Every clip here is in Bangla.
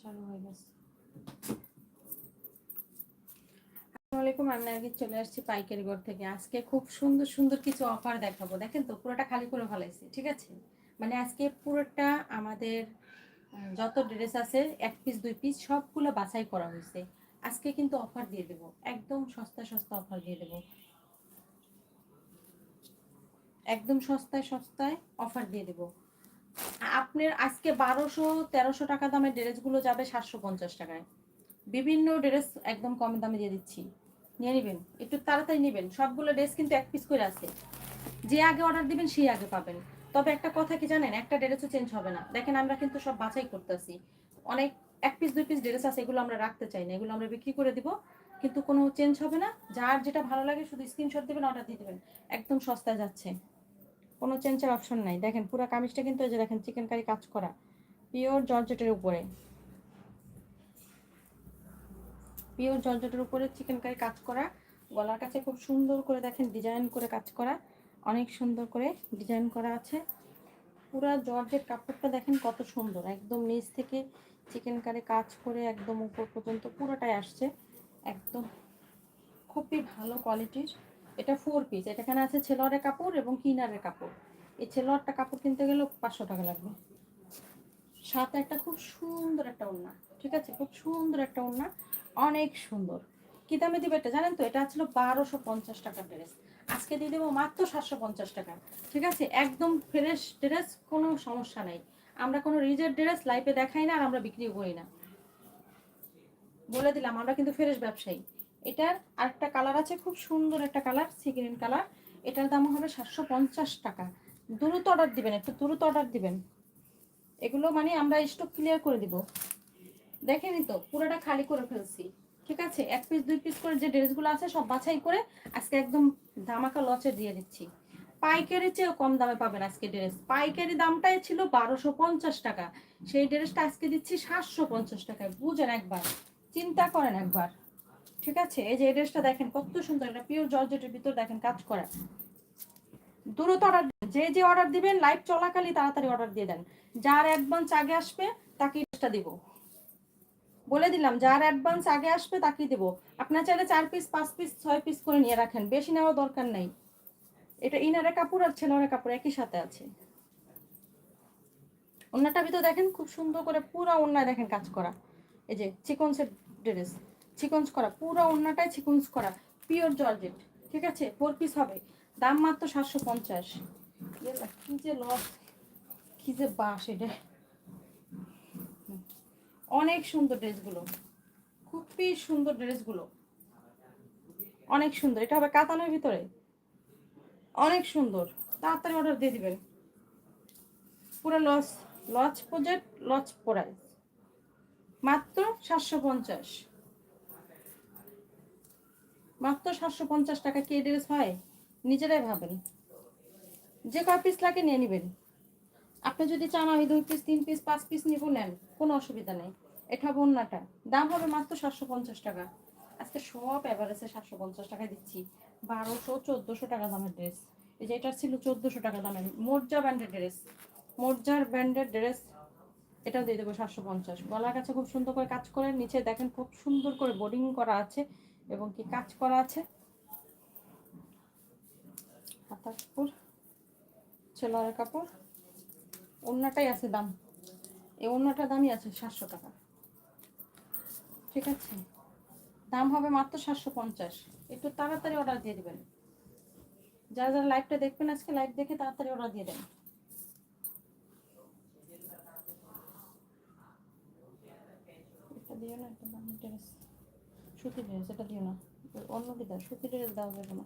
চালু হয়ে গেছে চলে আসছি পাইকারি ঘর থেকে। আজকে খুব সুন্দর সুন্দর কিছু অফার দেখাবো। দেখেন তো, পুরোটা খালি করে ফেলাইছি, ঠিক আছে? মানে আজকে পুরোটা আমাদের যত ড্রেস আছে, এক পিস দুই পিস সবগুলো বাছাই করা হয়েছে। আজকে কিন্তু অফার দিয়ে দেবো, একদম সস্তা সস্তা অফার দিয়ে দেবো। একদম সস্তায় সস্তায় অফার দিয়ে দেবো। আপনার আজকে বারোশো, তেরোশো টাকা দামের ড্রেসগুলো যাবে সাতশো পঞ্চাশ টাকায়। বিভিন্ন ড্রেস একদম কম দামে দিয়ে দিচ্ছি। নিয়ে নেবেন, একটু তাড়াতাড়ি নেবেন। সবগুলো ড্রেস কিন্তু এক পিস করে আছে। যে আগে অর্ডার দিবেন, সেই আগে পাবেন। তবে একটা কথা কি জানেন? একটা ড্রেসও চেঞ্জ হবে না। দেখেন, আমরা কিন্তু সব বাছাই করতেছি। অনেক, এক পিস দুই পিস ড্রেস আছে, এগুলো আমরা রাখতে চাই না। এগুলো আমরা বিক্রি করে দিব। কিন্তু কোনো চেঞ্জ হবে না। যার যেটা ভালো লাগে, শুধু স্ক্রিনশট দিবেন অর্ডার দিয়ে দেবেন। একদম সস্তায় যাচ্ছে। কোনো চেঞ্জের অপশন নাই। দেখেন, পুরো কামিজটা কিন্তু এই যে দেখেন চিকেন কারি কাজ করা। পিওর জর্জেটের উপরে। পিওর জর্জেটের উপরে চিকেন কারি কাজ করা। গলার কাছে খুব সুন্দর করে দেখেন ডিজাইন করে কাজ করা। অনেক সুন্দর করে ডিজাইন করা আছে। পুরা জর্জের কাপড়টা দেখেন কত সুন্দর। একদম নিচ থেকে চিকেন কারি কাজ করে একদম উপর পর্যন্ত পুরোটাই আসছে। একদম খুবই ভালো কোয়ালিটির এটা ফোর পিস এটা এখানে আছে ছেলোয়ারের কাপড় এবং কিনারের কাপড়। এই ছেলোয়ারটা কাপড় কিনতে গেলেও পাঁচশো টাকা লাগবে। সাথে একটা খুব সুন্দর একটা ওড়না, ঠিক আছে? খুব সুন্দর একটা ওড়না, অনেক সুন্দর। কি দামে দিবে এটা জানেন তো? এটা ছিল বারোশো পঞ্চাশ টাকার ড্রেস আজকে দিয়ে দেবো মাত্র সাতশো পঞ্চাশ টাকা, ঠিক আছে? একদম ফ্রেশ ড্রেস কোনো সমস্যা নেই। আমরা কোনো রিজের ড্রেস লাইফে দেখাই না আর আমরা বিক্রিও করি না। বলে দিলাম, আমরা কিন্তু ফ্রেশ ব্যবসায়ী। এটার আরেকটা কালার আছে, খুব সুন্দর একটা কালার সি গ্রিন কালার এটার দাম হবে সাতশো পঞ্চাশ টাকা। দ্রুত অর্ডার দিবেন, একটু দ্রুত অর্ডার দিবেন। এগুলো মানে আমরা স্টক ক্লিয়ার করে দিব। দেখেনি তো, পুরোটা খালি করে ফেলছি। ঠিক আছে? এক পিস দুই পিস করে যে ড্রেসগুলো আছে, সব বাছাই করে আজকে একদম ধামাকা লচে দিয়ে দিচ্ছি। পাইকারি চেয়েও কম দামে পাবেন আজকে ড্রেস পাইকারি দামটাই ছিল বারোশো পঞ্চাশ টাকা। সেই ড্রেসটা আজকে দিচ্ছি সাতশো পঞ্চাশ টাকায়। বুঝেন একবার, চিন্তা করেন একবার। ঠিক আছে? এই যে এই ড্রেসটা দেখেন, কত সুন্দর এটা পিওর জর্জেটের ভিতর দেখেন কাজ করা। দ্রুত অর্ডার যে যে অর্ডার দিবেন লাইভ চলাকালীন তাড়াতাড়ি অর্ডার দিয়ে দেন। যার অ্যাডভান্স আগে আসবে তাকে ড্রেসটা দিব। বলে দিলাম, যার অ্যাডভান্স আগে আসবে, তাকেই দেবো। আপনার চাইলে চার পিস পাঁচ পিস ছয় পিস করে নিয়ে রাখেন। বেশি নেওয়ার দরকার নেই। এটা ইনারে কাপড় আর ছেলের কাপড় একই সাথে আছে। অন্যটা ভিতর দেখেন, খুব সুন্দর করে পুরো অন্যায় দেখেন কাজ করা। এই যে চিকন সেট ড্রেস চিকন্স করা, পুরো অন্যটাই চিকন্স করা পিওর জর্জেট ঠিক আছে? ফোর পিস হবে। দাম মাত্র সাতশো পঞ্চাশ। কি যে লস কি যে বাস এটা। অনেক সুন্দর ড্রেসগুলো, খুবই সুন্দর ড্রেসগুলো। অনেক সুন্দর, এটা হবে কাতানের ভিতরে। অনেক সুন্দর, তাড়াতাড়ি অর্ডার দিয়ে দিবেন। পুরো লস লজ প্রজেক্ট লজ প্রাইস মাত্র সাতশো পঞ্চাশ। মাত্র সাতশো পঞ্চাশ টাকা কি ড্রেস হয়? নিজেরাই ভাবেন। যে কয় পিস লাগে নিয়ে নেবেন। আপনি যদি চান আমি দুই পিস তিন পিস পাঁচ পিস নিব, নেন। কোনো অসুবিধা নেই। এটা বন্যাটা দাম হবে মাত্র সাতশো পঞ্চাশ টাকা। আজকে সব এভারেজে সাতশো পঞ্চাশ টাকা দিচ্ছি। বারোশো, চোদ্দোশো টাকা দামের ড্রেস এই যে এটা ছিল চোদ্দোশো টাকা দামের মোর্জা ব্র্যান্ডের ড্রেস মোর্জার ব্র্যান্ডের ড্রেস এটাও দিয়ে দেবো সাতশো পঞ্চাশ। গলার কাছে খুব সুন্দর করে কাজ করে, নিচে দেখেন খুব সুন্দর করে বোর্ডিং করা আছে। এবং কি কাজ করা আছে? হাতার কাপড়, ছেলের কাপড় অন্যটাই আছে দাম। এই অন্যটা দামই আছে সাতশো টাকা। ঠিক আছে? দাম হবে মাত্র সাতশো পঞ্চাশ। একটু তাড়াতাড়ি অর্ডার দিয়ে দেবেন। যারা যারা লাইভটা দেখবেন আজকে লাইভ দেখে তাড়াতাড়ি অর্ডার দিয়ে দেন। দিও না ড্রেস সুতি ড্রেস এটা দিও না। অন্য কি দাও সুতি ড্রেস দেওয়া যাবে না।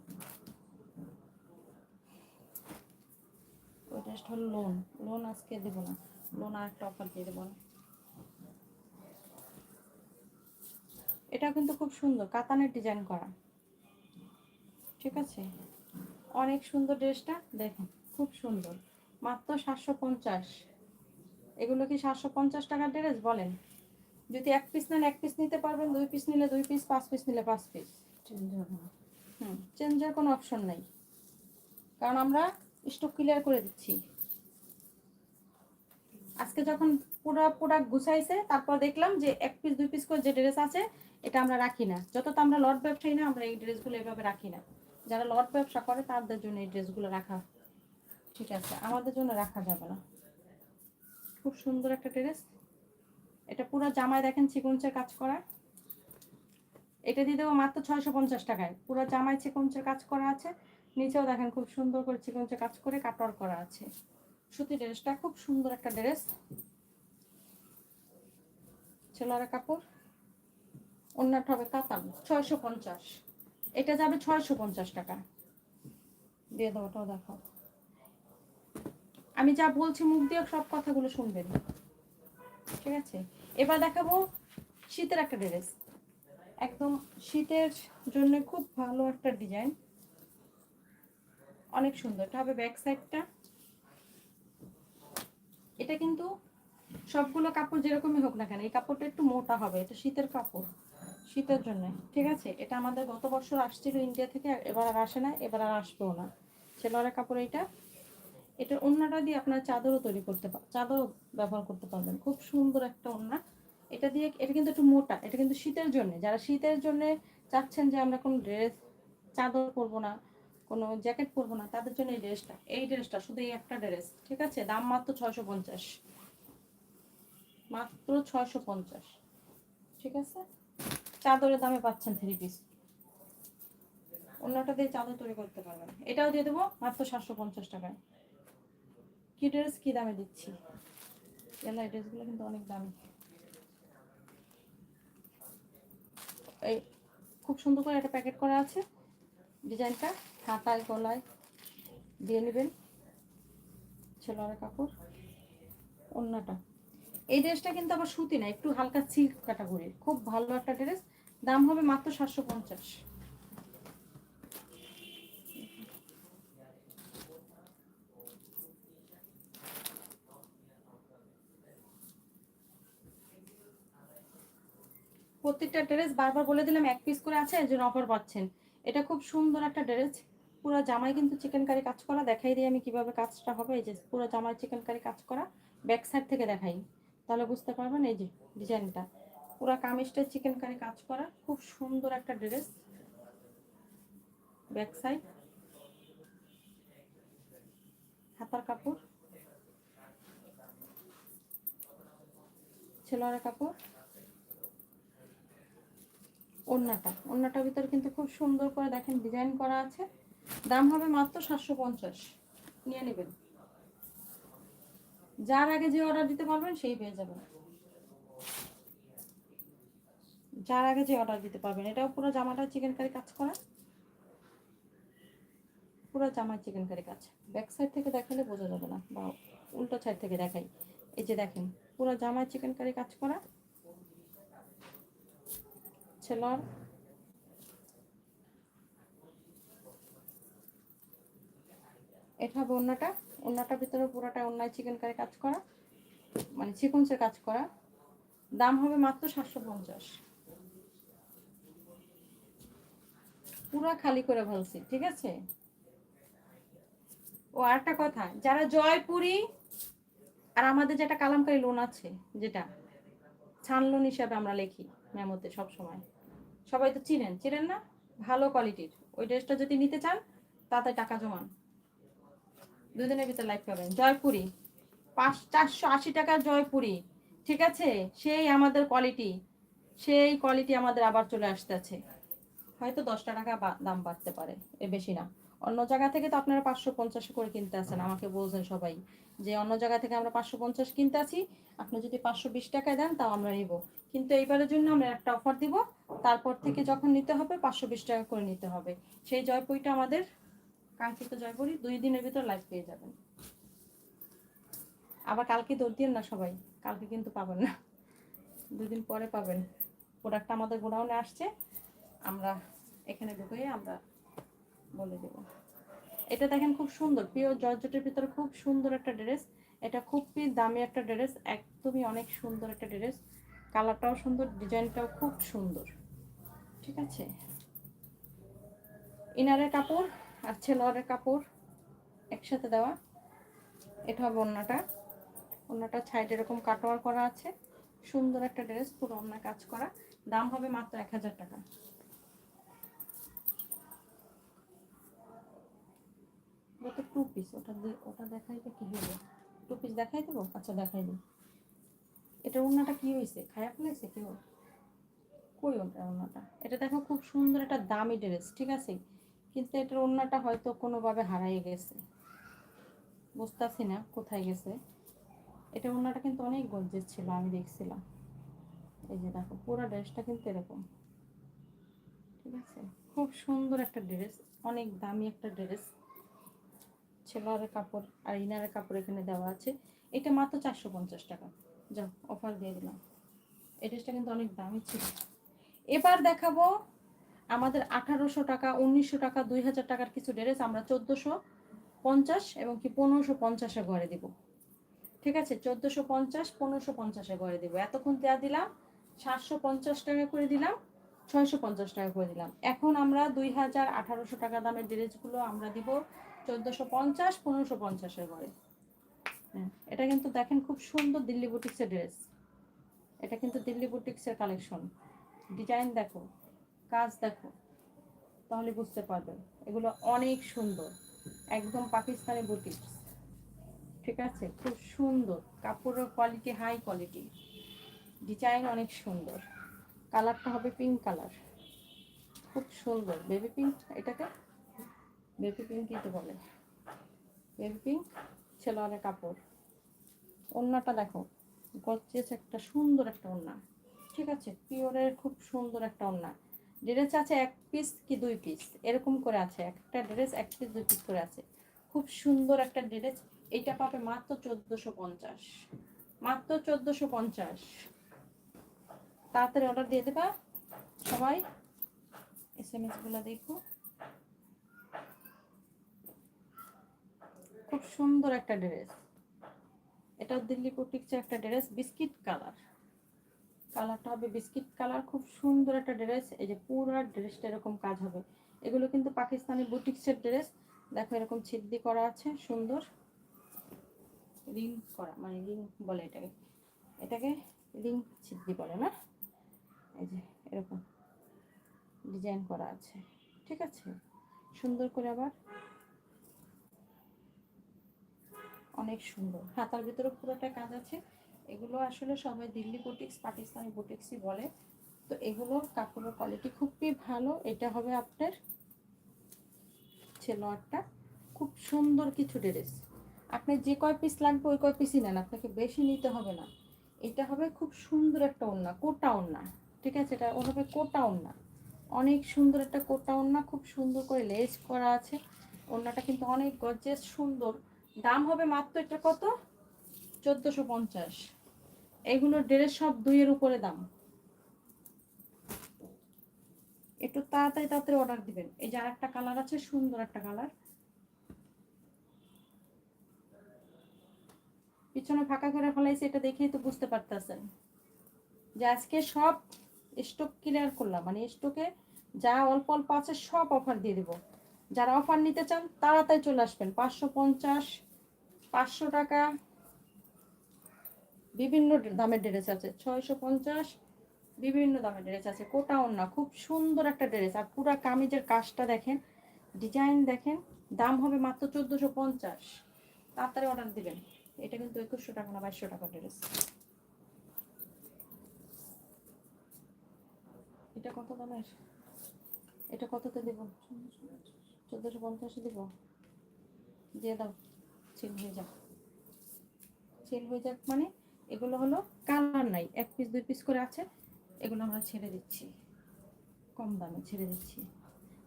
ওই হলো লোন লোন আজকে দেবো না। লোন আর একটা অফার দিয়ে দেবো না। এটা কিন্তু খুব সুন্দর, কাতানের ডিজাইন করা। ঠিক আছে? অনেক সুন্দর ড্রেসটা দেখুন খুব সুন্দর। মাত্র সাতশো পঞ্চাশ। এগুলো কি সাতশো পঞ্চাশ টাকার ড্রেস বলেন? যদি এক পিস নেন এক পিস নিতে পারবেন দুই পিস নিলে দুই পিস পাঁচ পিস নিলে পাঁচ পিস হুম চেঞ্জের কোনো অপশন নাই। কারণ আমরা স্টক ক্লিয়ার করে দিচ্ছি। আজকে যখন পুরো প্রোডাক্ট গুছাইছে তারপর দেখলাম যে এক পিস দুই পিস করে যে ড্রেস আছে এটা আমরা রাখি না। যত তো আমরা লট ব্যবসায়ী না আমরা এই ড্রেসগুলো এভাবে রাখি না। যারা লট ব্যবসা করে তাদের জন্য এই ড্রেসগুলো রাখা ঠিক আছে। আমাদের জন্য রাখা যাবে না। খুব সুন্দর একটা ড্রেস এটা পুরো জামায় দেখেন চিকনচের কাজ করা। এটা দিয়ে দেবো মাত্র ছয়শো পঞ্চাশ টাকায়। পুরো জামায় চিকনচের কাজ করা আছে। নিচেও দেখেন খুব সুন্দর করে চিকনচের কাজ করে কাটর করা আছে। সুতি ড্রেসটা খুব সুন্দর একটা ড্রেস। ছেলেরা কাপড়, অন্যটা হবে কাতান, ছয়শো পঞ্চাশ। এটা যাবে ছয়শো পঞ্চাশ টাকা। দিয়ে দাও, ওটাও দেখো আমি যা বলছি মুখ দিয়ে সব কথাগুলো শুনবেন। ঠিক আছে? এবার দেখাবো শীতের একটা ড্রেস। একদম শীতের জন্য খুব ভালো একটা ডিজাইন। অনেক সুন্দর। এটা হবে ব্যাক সাইডটা এটা কিন্তু সবগুলো কাপড় যেরকমই হোক না কেন, এই কাপড়টা একটু মোটা হবে, এটা শীতের কাপড়, শীতের জন্য। ঠিক আছে? এটা আমাদের গত বছর আসছিল ইন্ডিয়া থেকে, এবার আর আসে না, এবার আর আসবেও না। ছেলেরা কাপড় এটা এটার ওড়নাটা দিয়ে আপনার চাদরও তৈরি করতে চাদরও ব্যবহার করতে পারবেন। খুব সুন্দর একটা ওড়না এটা দিয়ে, এটা কিন্তু একটু মোটা, এটা কিন্তু শীতের জন্য। যারা শীতের জন্য চাচ্ছেন যে আমরা কোনো ড্রেস, চাদর পরবো না, কোনো জ্যাকেট পরবো না, তাদের জন্য এই ড্রেসটা এই ড্রেসটা শুধু এই একটা ড্রেস, ঠিক আছে? দাম মাত্র ছয়শো পঞ্চাশ। মাত্র ছয়শো পঞ্চাশ। ঠিক আছে? চাদরের দামে পাচ্ছেন থ্রি পিস অন্যটা দিয়ে চাদর তৈরি করতে পারবেন। এটাও দিয়ে দেবো মাত্র সাতশো পঞ্চাশ টাকায়। কি ড্রেস কি দামে দিচ্ছি? এলা ড্রেসগুলো কিন্তু অনেক দামি। এই খুব সুন্দর করে একটা প্যাকেট করা আছে। ডিজাইনটা হাতায়, গলায়, দিয়ে নেবেন। ছেলেরা কাপড় অন্যটা এই ড্রেসটা কিন্তু আবার সুতি না, একটু হালকা সিল্ক ক্যাটাগরির খুব ভালো একটা ড্রেস দাম হবে মাত্র সাতশো পঞ্চাশ। প্রত্যেকটা ড্রেস বারবার বলে দিলাম, এক পিস করে আছে এর জন্য অফার পাচ্ছেন। এটা খুব সুন্দর একটা ড্রেস। পুরো জামাই কিন্তু চিকেন কারি কাজ করা। দেখাই দিই আমি কীভাবে কাজটা হবে। এই যে পুরো জামাই চিকেন কারি কাজ করা। ব্যাক সাইড থেকে দেখাই। তাহলে বুঝতে পারবেন এই যে ডিজাইনটা পুরো কামিজটা চিকেন কারি কাজ করা। খুব সুন্দর একটা ড্রেস। ব্যাক সাইড হাতার কাপড়। ছেলেরা কাপড়। ওড়নাটা। ওড়নাটার ভিতরে কিন্তু খুব সুন্দর করে দেখেন ডিজাইন করা আছে। দাম হবে মাত্র সাতশো পঞ্চাশ। নিয়ে নেবেন। যার আগে যে অর্ডার দিতে পারবেন, সেই পেয়ে যাবেন। যার আগে যে অর্ডার দিতে পারবেন। এটাও পুরো জামাটা চিকেন কারি কাজ করা। পুরো জামার চিকেন কারি কাজ। ব্যাক সাইড থেকে দেখালে বোঝা যাবে না, বা উল্টো সাইড থেকে দেখাই। এই যে দেখেন, পুরো জামার চিকেন কারি কাজ করা। ছেলার এটা হবে অন্যটার ভিতরে পুরোটা অন্যায় চিকেন কারি কাজ করা মানে চিকনসের কাজ করা। দাম হবে মাত্র সাতশো পঞ্চাশ। পুরো খালি করে ফেলছি, ঠিক আছে? ও আরেকটা কথা, যারা জয়পুরি আর আমাদের যেটা কালামকারি লোন আছে, যেটা, ছান লোন হিসাবে আমরা লিখি মেমোতে সব সময় সবাই তো চিনেন। চিনেন না? ভালো কোয়ালিটির ওই ড্রেসটা যদি নিতে চান, তাতে টাকা জমান। দুদিনের ভিতরে লাইভ পাবেন। জয়পুরি। পাঁচ, চারশো আশি টাকার জয়পুরি। ঠিক আছে? সেই আমাদের কোয়ালিটি সেই কোয়ালিটি আমাদের আবার চলে আসতেছে। হয়তো দশটা টাকা দাম বাড়তে পারে। এ বেশি না। অন্য জায়গা থেকে তো আপনারা পাঁচশো পঞ্চাশ করে কিনতে আসেন আমাকে বলছেন সবাই যে, অন্য জায়গা থেকে আমরা পাঁচশো পঞ্চাশ কিনতে আসি আপনি যদি পাঁচশো বিশ টাকায় দেন, তাও আমরা নিব। কিন্তু এইবারের জন্য আমরা একটা অফার দিব। তারপর থেকে যখন নিতে হবে পাঁচশো বিশ টাকা করে নিতে হবে। সেই জয়পুরিটা আমাদের কাঙ্ক্ষিত জয়পুরি, দুই দিনের ভিতর লাইভ পেয়ে যাবেন। আবার কালকে দৌড় দিন না সবাই, কালকে কিন্তু পাবেন না। দুদিন পরে পাবেন। প্রোডাক্টটা আমাদের গোডাউনে আসছে। আমরা এখানে ঢুকে আমরা বলে দেব। এটা দেখেন খুব সুন্দর পিওর জর্জেটের ভিতরে খুব সুন্দর একটা ড্রেস এটা খুবই দামি একটা ড্রেস একদমই অনেক সুন্দর একটা ড্রেস কালারটাও সুন্দর, ডিজাইনটাও খুব সুন্দর। ঠিক আছে? ইনারের কাপড় আর ছেলোয়ারের কাপড় একসাথে দেওয়া। এটা হবে অন্যটা ওনাটা সাইড এরকম কাটোয়ার করা আছে। সুন্দর একটা ড্রেস, পুরো ওনার কাজ করা। দাম হবে মাত্র এক হাজার টাকা। টু পিস ওটা ওটা দেখাইতে কি হবে? টু পিস দেখাই দেবো? আচ্ছা দেখাই দিই। এটা ওনাটা কি হয়েছে খায়া ফেলেছে কেউ? কই ওটা ওনাটা এটা দেখো খুব সুন্দর একটা দামি ড্রেস ঠিক আছে? কিন্তু এটার ওনাটা হয়তো কোনোভাবে হারাই গেছে। বুঝতেছি না কোথায় গেছে। এটা ওনাটা কিন্তু অনেক গঞ্জের ছিল, আমি দেখছিলাম। এই যে দেখো, পুরো ড্রেসটা কিন্তু এরকম। ঠিক আছে? খুব সুন্দর একটা ড্রেস অনেক দামি একটা ড্রেস ছেলের কাপড়, আর ইনারের কাপড় এখানে দেওয়া আছে। এটা মাত্র চারশো পঞ্চাশ টাকা। যাও অফার দিয়ে দিলাম। এই ড্রেসটা কিন্তু অনেক দামি ছিল। এবার দেখাবো আমাদের আঠারোশো টাকা, উনিশশো টাকা, দুই হাজার টাকার কিছু ড্রেস আমরা চোদ্দোশো পঞ্চাশ এবং কি পনেরোশো পঞ্চাশে ঘরে দিব। ঠিক আছে? চোদ্দোশো পঞ্চাশ, পনেরোশো পঞ্চাশে ঘরে দিব। এতক্ষণ দেওয়া দিলাম, সাতশো পঞ্চাশ টাকা করে দিলাম, ছয়শো পঞ্চাশ টাকা করে দিলাম। এখন আমরা দুই হাজার আঠারোশো টাকা দামের ড্রেসগুলো আমরা দিব চোদ্দোশো পঞ্চাশ, পনেরোশো পঞ্চাশের ঘরে। এটা কিন্তু দেখেন খুব সুন্দর দিল্লি বুটিক্সের ড্রেস এটা কিন্তু দিল্লি বুটিক্সের কালেকশন ডিজাইন দেখো, কাজ দেখো, তাহলে বুঝতে পারবেন। এগুলো অনেক সুন্দর, একদম পাকিস্তানি বুটিক্স। ঠিক আছে? খুব সুন্দর, কাপড়ের কোয়ালিটি হাই কোয়ালিটি ডিজাইন অনেক সুন্দর। কালারটা হবে পিঙ্ক কালার খুব সুন্দর। বেবি পিঙ্ক এটাকে? বেবি পিঙ্ক কিন্তু বলে। বেবি পিঙ্ক ছেলের কাপড়। ওড়নাটা দেখো, গর্জিয়াস একটা সুন্দর একটা ওড়না। ঠিক আছে? পিওরের খুব সুন্দর একটা ওড়না। ড্রেস আছে এক পিস কি দুই পিস এরকম করে আছে। একটা ড্রেস এক পিস দুই পিস করে আছে। খুব সুন্দর একটা ড্রেস এইটা পাবে মাত্র চোদ্দোশো পঞ্চাশ। মাত্র চোদ্দোশো পঞ্চাশ। তাড়াতাড়ি অর্ডার দিয়ে দেবা। সবাই এস এম এসগুলো দেখো। খুব সুন্দর একটা ড্রেস। এটা দিল্লি বুটিক্সের একটা ড্রেস, বিস্কিট কালার। কালারটা হবে বিস্কিট কালার, খুব সুন্দর একটা ড্রেস। এই যে পুরো ড্রেসটা এরকম কাজ হবে। এগুলো কিন্তু পাকিস্তানি বুটিক্সের ড্রেস। দেখো এরকম ছিদ্দি করা আছে, সুন্দর। রিং করা মানে রিং বলে এটাকে। এটাকে রিং ছিদ্দি বলে, না? এই যে এরকম ডিজাইন করা আছে। ঠিক আছে? সুন্দর করে আবার অনেক সুন্দর। হাতার ভিতরে পুরোটা কাজ আছে। এগুলো আসলে সবাই দিল্লি বুটিক্স পাকিস্তানি বুটিক্সই বলে। তো এগুলোর কাপড়ের কোয়ালিটি খুবই ভালো। এটা হবে আপনার ছেলোয়ারটা খুব সুন্দর কিছু ড্রেস আপনি যে কয় পিস লাগবে ওই কয় পিসই নেন। আপনাকে বেশি নিতে হবে না। এটা হবে খুব সুন্দর একটা ওড়না, কোটা ওড়না। ঠিক আছে? এটা ও হবে কোটা ওড়না। অনেক সুন্দর একটা কোটা ওড়না। খুব সুন্দর করে লেস করা আছে। ওড়নাটা কিন্তু অনেক গর্জেস সুন্দর। দাম হবে মাত্র এটা কত? চোদ্দোশো পঞ্চাশ। এইগুলোর ড্রেস সব দুইয়ের উপরে দাম। একটু তাড়াতাড়ি তাড়াতাড়ি অর্ডার দিবেন। এই যে আর একটা কালার আছে, সুন্দর একটা কালার পিছনে ফাঁকা করে ফেলাইছে, এটা দেখেই তো বুঝতে পারতেছেন। যে আজকে সব স্টক ক্লিয়ার করলাম। মানে স্টকে যা অল্প অল্প আছে, সব অফার দিয়ে দেবো। যারা অফার নিতে চান, তাড়াতাড়ি চলে আসবেন। পাঁচশো পঞ্চাশ, পাঁচশো টাকা। বিভিন্ন দামের ড্রেস আছে, ছয়শো পঞ্চাশ। বিভিন্ন দামের ড্রেস আছে কোটা না, খুব সুন্দর একটা ড্রেস। আর পুরা কামিজের কাজটা দেখেন, ডিজাইন দেখেন, দাম হবে মাত্র চোদ্দোশো পঞ্চাশ। তাড়াতাড়ি অর্ডার দিবেন। এটা কিন্তু একুশশো টাকা না, বাইশশো টাকা ড্রেস। এটা কত দামের? এটা কততে দেব? চোদ্দোশো পঞ্চাশে দেব। দিয়ে দাও সেল হয়ে যাক। সেল হয়ে যাক মানে এগুলো হলো কালার নাই, এক পিস দুই পিস করে আছে, এগুলো আমরা ছেড়ে দিচ্ছি। কম দামে ছেড়ে দিচ্ছি।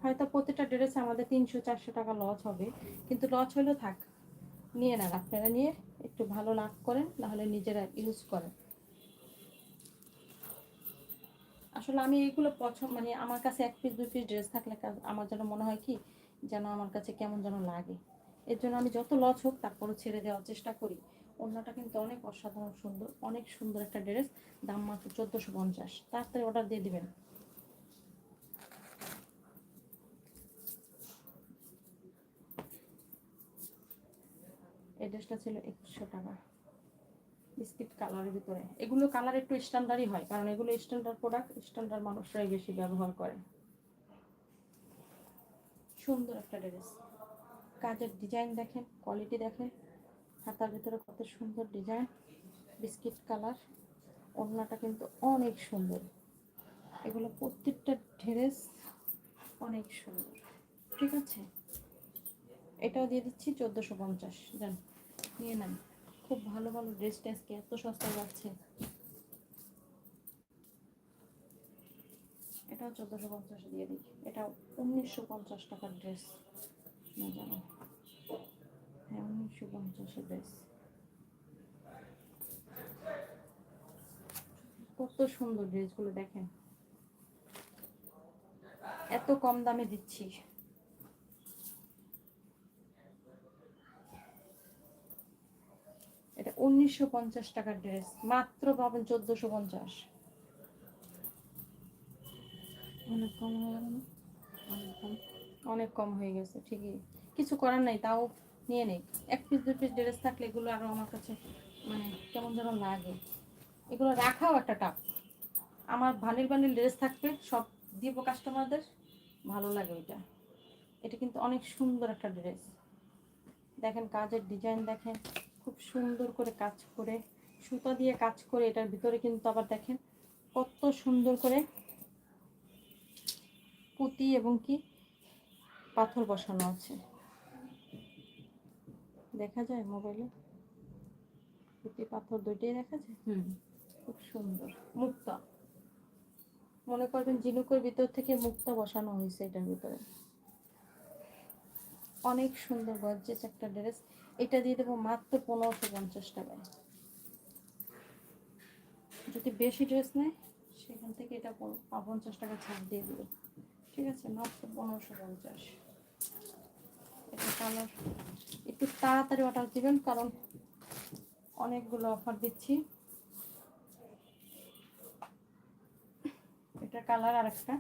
হয়তো প্রতিটা ড্রেসে আমাদের তিনশো, চারশো টাকা লস হবে, কিন্তু লস হলেও থাক। নিয়ে নেন আপনারা নিয়ে, একটু ভালো লাভ করেন, নাহলে নিজেরা ইউজ করেন। আসলে আমি এইগুলো পছন্দ মানে আমার কাছে এক পিস দুই পিস ড্রেস থাকলে আমার যেন মনে হয় কি যেন আমার কাছে কেমন যেন লাগে। এর জন্য আমি যত লস হোক তারপরও ছেড়ে দেওয়ার চেষ্টা করি। অন্যটা কিন্তু অনেক অসাধারণ সুন্দর, অনেক সুন্দর একটা ড্রেস, দাম মাত্র চোদ্দোশো পঞ্চাশ। তাড়াতাড়ি অর্ডার দিয়ে দিবেন। ড্রেসটা ছিল একুশশো টাকা। বিস্কিট কালারের ভিতরে। এগুলো কালার একটু স্ট্যান্ডার্ডই হয়, কারণ এগুলো স্ট্যান্ডার্ড প্রোডাক্ট স্ট্যান্ডার্ড মানুষরাই বেশি ব্যবহার করে। সুন্দর একটা ড্রেস। কাজের ডিজাইন দেখেন কোয়ালিটি দেখেন, হাতার ভিতরে কত সুন্দর ডিজাইন বিস্কিট কালার ওড়নাটা কিন্তু অনেক সুন্দর। এগুলো প্রত্যেকটা ড্রেস অনেক সুন্দর। ঠিক আছে? এটাও দিয়ে দিচ্ছি চোদ্দোশো পঞ্চাশ। জান নিয়ে নেন। খুব ভালো ভালো ড্রেস টেসকে এত সস্তায় যাচ্ছে। এটাও চোদ্দোশো পঞ্চাশ দিয়ে দিই। এটা উনিশশো পঞ্চাশ টাকার ড্রেস না, জানো? হ্যাঁ উনিশশো পঞ্চাশের ড্রেস কত সুন্দর ড্রেসগুলো দেখেন। এত কম দামে দিচ্ছি। এটা উনিশশো পঞ্চাশ টাকার ড্রেস মাত্র পাবেন চোদ্দশো পঞ্চাশ। অনেক কম হয়ে গেল? অনেক কম। অনেক কম হয়ে গেছে, ঠিকই। কিছু করার নাই, তাও নিয়ে নেই। এক পিস দুই পিস ড্রেস থাকলে এগুলো আরও আমার কাছে মানে কেমন যেন লাগে। এগুলো রাখাও একটা টাপ আমার বানিল বানিল ড্রেস থাকবে, সব দিব কাস্টমারদের ভালো লাগে ওইটা। এটা কিন্তু অনেক সুন্দর একটা ড্রেস দেখেন কাজের ডিজাইন দেখেন, খুব সুন্দর করে কাজ করে, সুতা দিয়ে কাজ করে, এটার ভিতরে কিন্তু আবার দেখেন কত সুন্দর করে পুঁতি এবং কি পাথর বসানো আছে। দেখা যায় মোবাইলে? পুঁতি পাথর দুইটাই দেখা যায়? হুম। খুব সুন্দর। মুক্তা। মনে করবেন ঝিনুকের ভিতর থেকে মুক্তা বসানো হয়েছে এটার ভিতরে। অনেক সুন্দর গর্জেস একটা ড্রেস। এটা দিয়ে দেবো মাত্র পনেরোশো পঞ্চাশ টাকায়। যদি বেশি ড্রেস নেয় সেখান থেকে এটা পঞ্চাশ টাকা ছাড় দিয়ে দেবে। ঠিক আছে, মাত্র পনেরোশো পঞ্চাশ। এটা কালার। একটু তাড়াতাড়ি অর্ডার দিবেন, কারণ অনেকগুলো অফার দিচ্ছি। এটা কালার আর একটা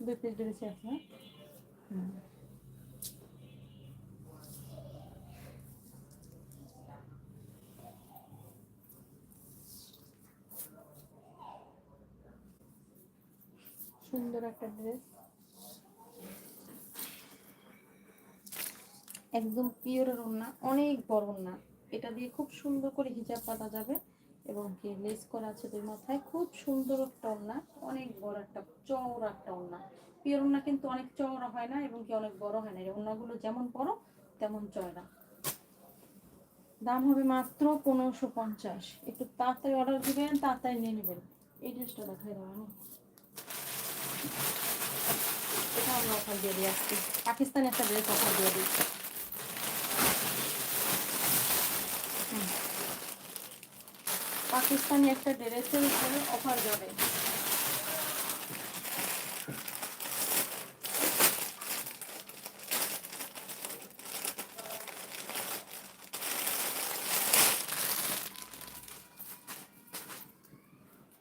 দুই পিস ড্রেসে হ্যাঁ? হুম। সুন্দর একটা ড্রেস একদম পিওরের ওড়না, অনেক বড় ওড়না। এটা দিয়ে খুব সুন্দর করে হিজাব পাতা যাবে এবং কি লেস করা আছে দুই মাথায়। খুব সুন্দর একটা ওড়না, অনেক বড় একটা, চওড়া একটা ওড়না। পিওর ওড়না কিন্তু অনেক চওড়া হয় না এবং কি অনেক বড় হয় না। ওড়নাগুলো যেমন বড়, তেমন চওড়া। দাম হবে মাত্র পনেরোশো পঞ্চাশ। একটু তাড়াতাড়ি অর্ডার দিবেন, তাড়াতাড়ি নিয়ে নেবেন। এই ড্রেসটা দেবো আমি। এটা আমরা অফার দিয়ে দিই আজকে পাকিস্তানি একটা ড্রেস অফার দিয়ে দিই। পাকিস্তানি একটা ড্রেসের উপরে অফার যাবে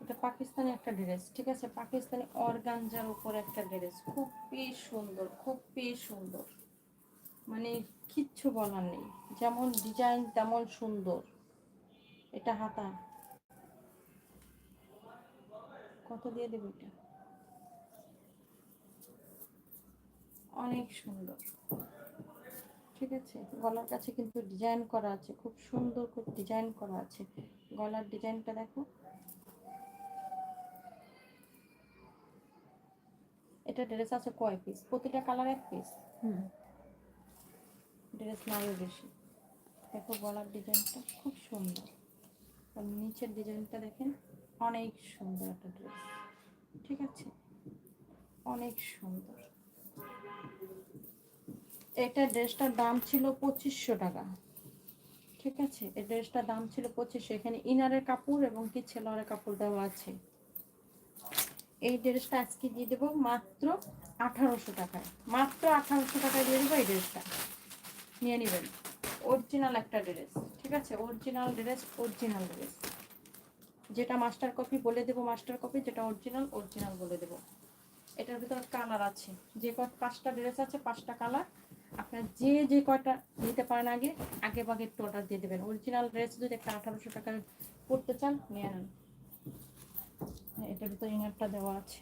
এটা পাকিস্তানি একটা ড্রেস ঠিক আছে? পাকিস্তানি অর্গানজার উপর একটা ড্রেস খুবই সুন্দর খুবই সুন্দর। মানে কিচ্ছু বলার নেই, যেমন ডিজাইন তেমন সুন্দর। এটা হাতা। কত দিয়ে দেবো এটা? অনেক সুন্দর। ঠিক আছে? গলার কাছে কিন্তু ডিজাইন করা আছে, খুব সুন্দর করে ডিজাইন করা আছে। গলার ডিজাইনটা দেখো। এটা ড্রেস আছে কয় পিস প্রতিটা কালার এক পিস হুম। ড্রেস নামে বেশি। দেখো গলার ডিজাইনটা খুব সুন্দর। আর নিচের ডিজাইনটা দেখেন অনেক সুন্দর একটা ড্রেস। ঠিক আছে? অনেক সুন্দর। এটা ড্রেসটার দাম ছিল পঁচিশশো টাকা। ঠিক আছে? এই ড্রেসটার দাম ছিল পঁচিশশো। এখানে ইনারের কাপড় এবং কি ছেলের কাপড় দেওয়া আছে। এই ড্রেসটা আজকে দিয়ে দেবো মাত্র আঠারোশো টাকায়। মাত্র আঠারোশো টাকায় দিয়ে দেবো এই ড্রেসটা। নিয়ে নেবেন। অরিজিনাল একটা ড্রেস, ঠিক আছে? Original dress original dress. যেটা মাস্টার কপি বলে দেবো মাস্টার কপি যেটা অরিজিনাল অরিজিনাল বলে দেবো। এটার ভিতরে কালার আছে। যে কত পাঁচটা ড্রেস আছে, পাঁচটা কালার আপনার যে যে কয়টা নিতে পারেন আগে আগে বাগে একটু অর্ডার দিয়ে দেবেন। অরিজিনাল ড্রেস যদি একটা আঠারোশো টাকার পড়তে চান, নিয়ে নেন। এটার ভিতরে ইনারটা দেওয়া আছে।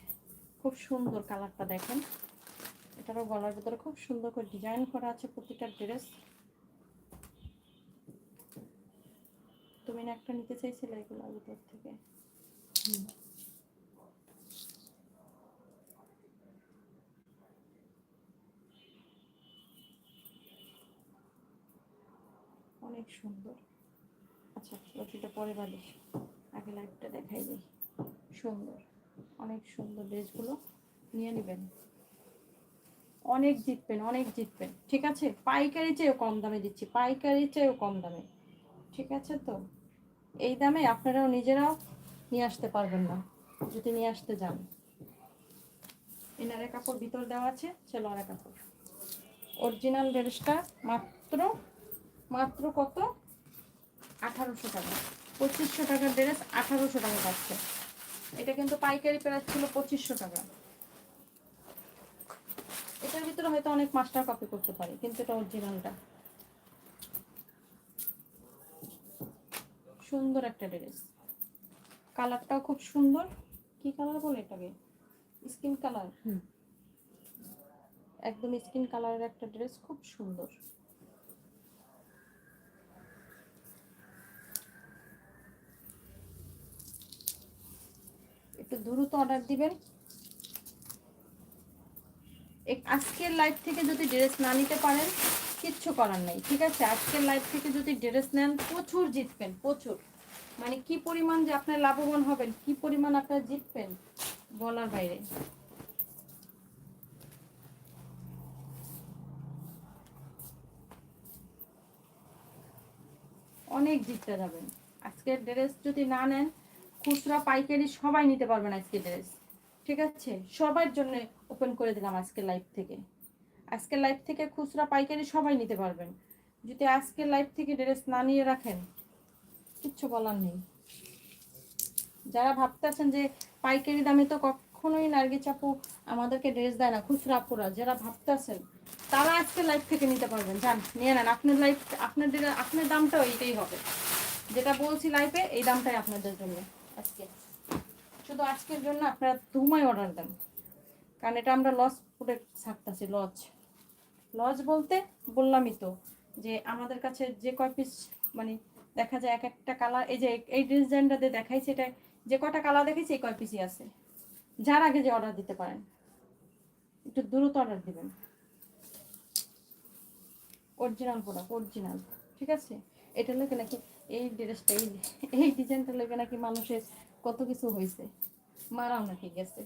খুব সুন্দর কালারটা দেখেন। এটারও গলার ভিতরে খুব সুন্দর করে ডিজাইন করা আছে প্রতিটা ড্রেস। তুমি না একটা নিতে চাইছিলে এগুলোর ভিতর থেকে? হুম। অনেক সুন্দর। আচ্ছা পরে বালিশ আগে লাইভটা দেখাই দিই। সুন্দর। অনেক সুন্দর ড্রেসগুলো নিয়ে নেবেন। অনেক জিতবেন অনেক জিতবেন। ঠিক আছে? পাইকারি চেয়েও কম দামে দিচ্ছি, পাইকারি চেয়েও কম দামে। ঠিক আছে তো? এই দামে আপনারাও নিজেরাও নিয়ে আসতে পারবেন না, যদি নিয়ে আসতে যান। এনারে কাপড় ভিতর দেওয়া আছে সেলোয়ারে কাপড়। অরিজিনাল ড্রেসটা মাত্র মাত্র কত? আঠারোশো টাকা। পঁচিশশো টাকার ড্রেস আঠারোশো টাকা পাচ্ছে। এটা কিন্তু পাইকারি প্রাইস ছিল পঁচিশশো টাকা। এটার ভিতরে হয়তো অনেক মাস্টার কপি করতে পারে কিন্তু এটা অরিজিনালটা সুন্দর একটা ড্রেস। কালারটাও খুব সুন্দর। কি কালার বলে এটাকে? Skin colour? একদম স্কিন কালারের একটা ড্রেস খুব সুন্দর। একটু দ্রুত অর্ডার দিবেন। আজকের লাইভ থেকে যদি ড্রেস না নিতে পারেন, কিচ্ছু করার নেই, ঠিক আছে? আজকের লাইভ থেকে যদি ড্রেস নেন, প্রচুর জিতবেন, প্রচুর। মানে কি পরিমাণ যে আপনার লাভবান হবেন, কি পরিমাণ আপনার জিতবেন, বলার বাইরে। অনেক জিততে যাবেন। আজকের ড্রেস যদি না নেন খুচরা পাইকারি সবাই নিতে পারবেন আজকে ড্রেস। ঠিক আছে? সবার জন্য ওপেন করে দিলাম আজকের লাইভ থেকে। আজকের লাইভ থেকে খুচরা পাইকারি সবাই নিতে পারবেন। যদি আজকের লাইভ থেকে ড্রেস না নিয়ে রাখেন, কিচ্ছু বলার নেই। যারা ভাবতেছেন যে পাইকারি দামে তো কখনোই নার্গি চাপু আমাদেরকে ড্রেস দেয় না, খুচরা আপুরা, যারা ভাবতেছেন তারা আজকে লাইভ থেকে নিতে পারবেন। যান, নিয়ে নেন। আপনার লাইফ আপনার আপনার দামটাও এইটাই হবে। যেটা বলছি লাইফে এই দামটাই আপনাদের জন্য। আজকে। শুধু আজকের জন্য আপনারা ধুমাই অর্ডার দেন। কারণ এটা আমরা লস করে থাকতেছি লজ লজ বলতে বললামই তো যে আমাদের কাছে যে কয় পিস মানে দেখা যায় এক একটা কালার এই যে এই ডিজাইনটা দিয়ে দেখাইছে, এটা যে কটা কালার দেখেছি এই কয় পিসই আছে। যার আগে যে অর্ডার দিতে পারেন। একটু দ্রুত অর্ডার দিবেন। অরিজিনাল প্রোডাক্ট অরিজিনাল ঠিক আছে? এটা লোকে নাকি এই ড্রেসটা, এই এই ডিজাইনটা লেগে নাকি মানুষের কত কিছু হয়েছে মারাও নাকি গেছে।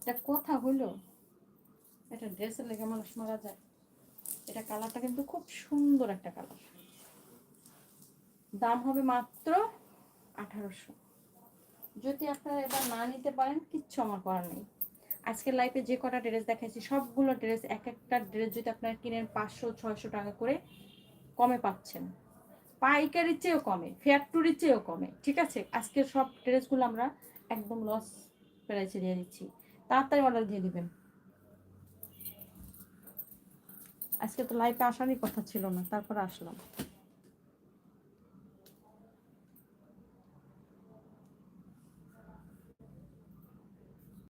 এটা কথা হইল, এটা ড্রেসের লেগে মানুষ মারা যায়। এটা কালারটা কিন্তু খুব সুন্দর একটা কালার। দাম হবে মাত্র আঠারোশো। যদি আপনারা এবার না নিতে পারেন, কিচ্ছু আমার করার নেই। আজকের লাইফে যে কটা ড্রেস দেখাইছি, সবগুলো ড্রেস এক একটা ড্রেস যদি আপনারা কিনেন পাঁচশো, ছয়শো টাকা করে, কমে পাচ্ছেন। পাইকারির চেয়েও কমে ফ্যাক্টরির চেয়েও কমে, ঠিক আছে? আজকের সব ড্রেসগুলো আমরা একদম লস প্রাইসে দিয়ে দিচ্ছি। তাড়াতাড়ি অর্ডার দিয়ে দিবেন। আজকে তো লাইফে আসারই কথা ছিল না, তারপর আসলাম।